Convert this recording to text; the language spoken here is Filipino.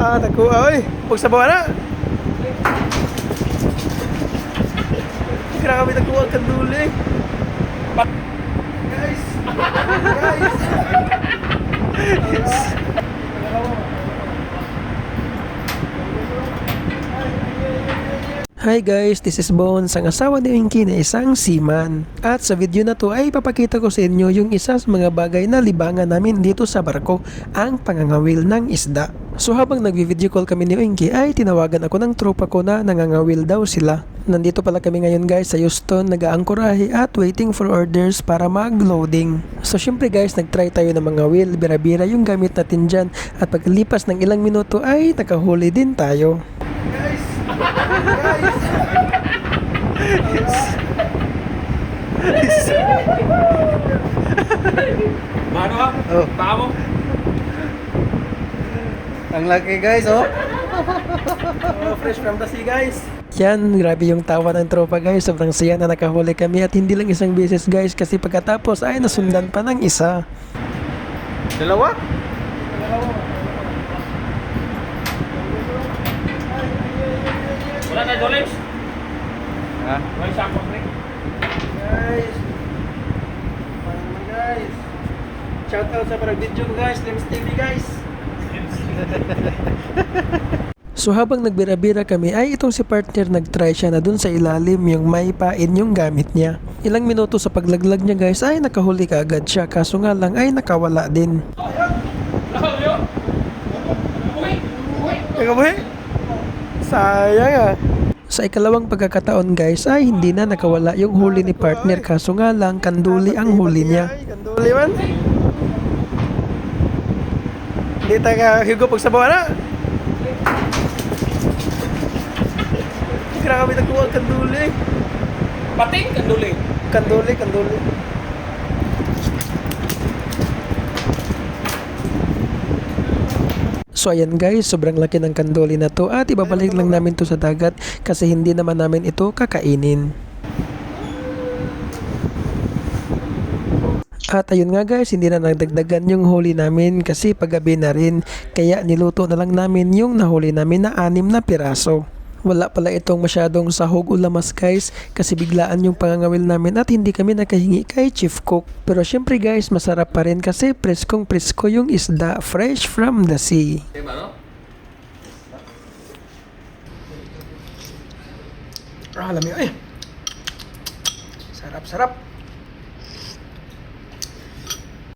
Ah, nakuha oy. Pag sabaw na. Grabe nakuha ang kanduli. Guys. Guys. Hi guys, this is Bones, ang asawa ni Winky na isang seaman. At sa video na to ay papakita ko sa inyo yung isa sa mga bagay na libangan namin dito sa barko, ang pangangawil ng isda. So habang nagvi-video call kami ni Winky ay tinawagan ako ng tropa ko na nangangawil daw sila. Nandito pala kami ngayon guys sa Houston, nag-aangkorahe at waiting for orders para mag-loading. So syempre guys, nag-try tayo ng mga wheel, bira-bira yung gamit natin dyan at paglipas ng ilang minuto ay nakahuli din tayo. Guys! Mano ka? Oh. Baka mo? Ang laki guys, oh. oh fresh from the sea guys. Yan, grabe yung tawa ng tropa guys. Sobrang saya na nakahuli kami at hindi lang isang beses guys kasi pagkatapos ay nasundan pa ng isa. Dalawa? Wala na dollars? Ha? Wala sa akong. Guys. Guys. Shout out sa parang video ko guys. Lims TV guys. So habang nagbira-bira kami ay itong si partner nag-try siya na dun sa ilalim yung may pain yung gamit niya. Ilang minuto sa paglaglag niya guys ay nakahuli ka agad siya kaso nga lang ay nakawala din. Mo Sayang ah. Sa ikalawang pagkakataon guys ay hindi na nakawala yung huli ni partner kaso nga lang kanduli ang huli niya. Kanduli man? Hindi tayo higo pag sabaw na. Grabe nagkuha ang kanduli. Pating kanduling! Kanduli, kanduli. So ayan guys, sobrang laki ng kandoli na to at ibabalik lang namin to sa dagat kasi hindi naman namin ito kakainin. At ayun nga guys, hindi na nagdagdagan yung huli namin kasi paggabi na rin. Kaya niluto na lang namin yung nahuli namin na anim na piraso. Wala pala itong masyadong sahog o lamas guys kasi biglaan yung pangangawil namin at hindi kami nakahingi kay Chief Cook. Pero syempre guys, masarap pa rin kasi preskong presko yung isda fresh from the sea. Diba no? Ah, mo, eh. Sarap, sarap.